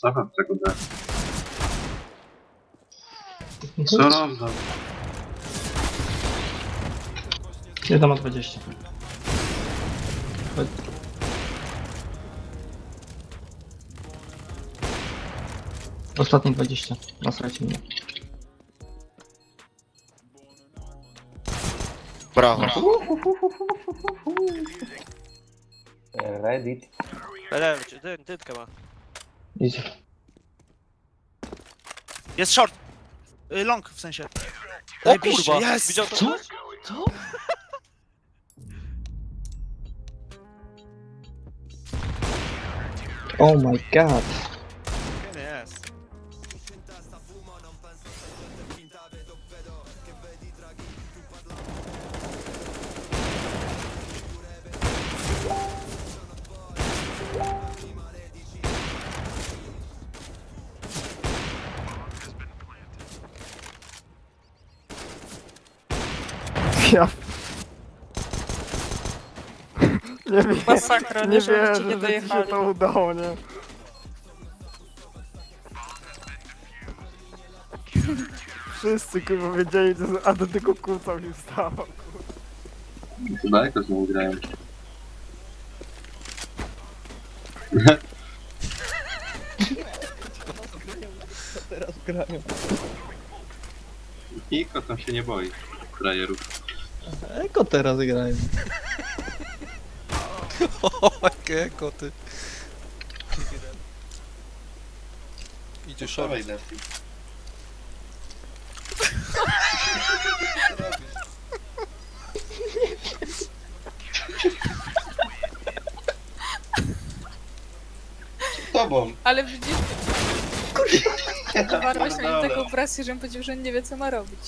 Cofam tego B. Co rozdał? Jeden ma 20. Chodź. Ostatni 20. Nasrajcie mnie. Brawo. Reddit. Ale ty, tytkę ma. Idzie. Jest short. Y, long w sensie. O Zajebiście, kurwa! Jest! Widział to Co? ktoś? Co? Oh my god. Ja... Nie wiem, Masakra, nie nie, żeby wierzę, ci nie że ci się dojechali. to udało, nie? Wszyscy kurwa wiedzieli, że a do tego kłócał się wstawał. To daleko znowu grają. Teraz grają. Niko tam się nie boi. Frajerów. Eko teraz grają. O, jakie koty. Idzie short. Dawaj, Lefty. Z tobą. Ale widzisz, warłeś na nim Pierdolę. taką presję, że on powiedział, że nie wie co ma robić.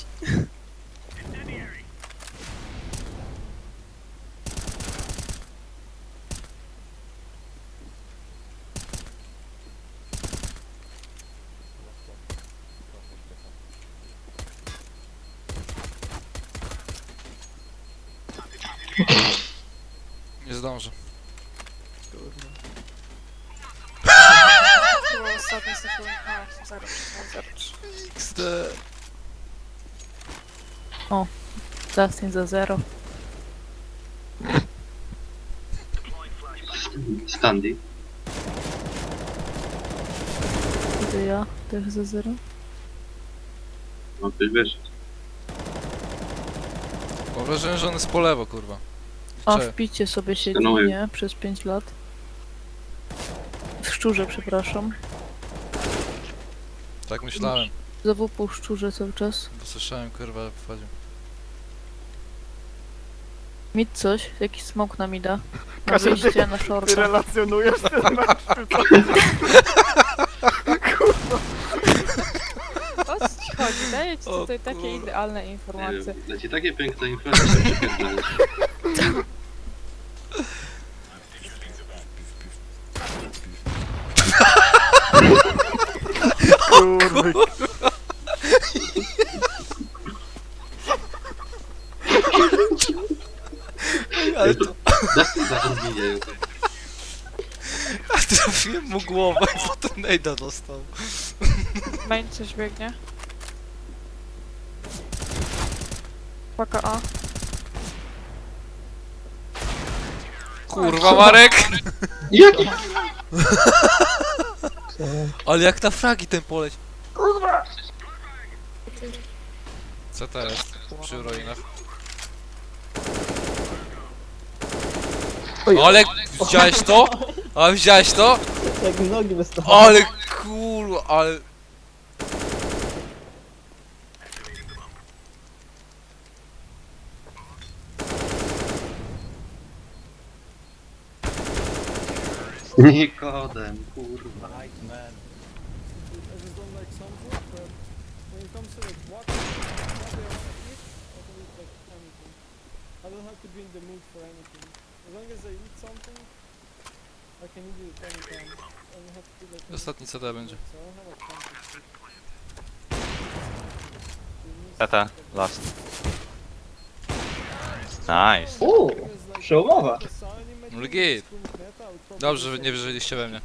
Nie zdążę. Było ostatnie sekundy. No, zero, zero, trzy. XD. Justin za zero. Standy. Gdy ja też za zero. No ty wiesz. Mam wrażenie, że on jest po lewo, kurwa. A w picie sobie siedzi, nie? Przez 5 lat. W szczurze, przepraszam. Tak myślałem, Za WP w szczurze cały czas. bo słyszałem, kurwa, jak wchodził. Mid coś, jakiś smok na mida. Na Kasia, ty- wyjście na Ty shorta. relacjonujesz ten mecz, czy co? O co ci chodzi? Daję ci O tutaj takie kurwa. idealne Nie informacje. Leci takie piękne influencje, Ale to... Dusty za odbije. A trafiłem mu głowę i potem Nejda dostał. Main coś biegnie. Paka A. Kurwa, Marek! Jaki? Ale jak na fragi ten poleć. Kurwa! Co to jest? Przy ruinach. Ale widziałeś to? A widziałeś to? Jak mi nogi wystawały. Ale kurwa, ale... Nikodem, kurwa. I don't have to be in the mood for anything. As long as I eat something, I can eat it anytime. I don't have to like... Ostatni będzie. So I don't have. Tata, last. Nice. Uuu, przełomowa. No git. Dobrze, że nie wierzyliście we mnie.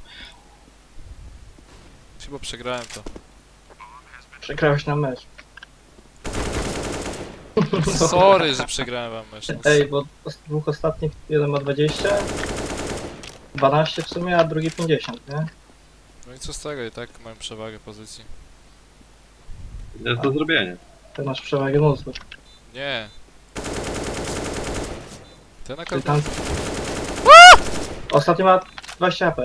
Chyba przegrałem to. Przegrałeś na mecz. Sorry, że przegrałem wam mecz. No, Ej, bo z dwóch ostatnich jeden ma 20, 12 w sumie, a drugi 50, nie? No i co z tego, i tak mają przewagę pozycji. Jest do zrobienia. Ty masz przewagę mózgu. Nie. Ten na Ty każdym... tam... Ostatni ma 20 AP.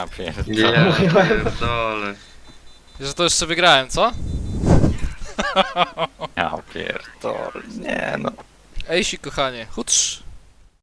A pierdolę. Ja pierdolę. Że to jeszcze wygrałem, co? Ja pierdolę. Nie no. Ejsi, kochanie, hutrz!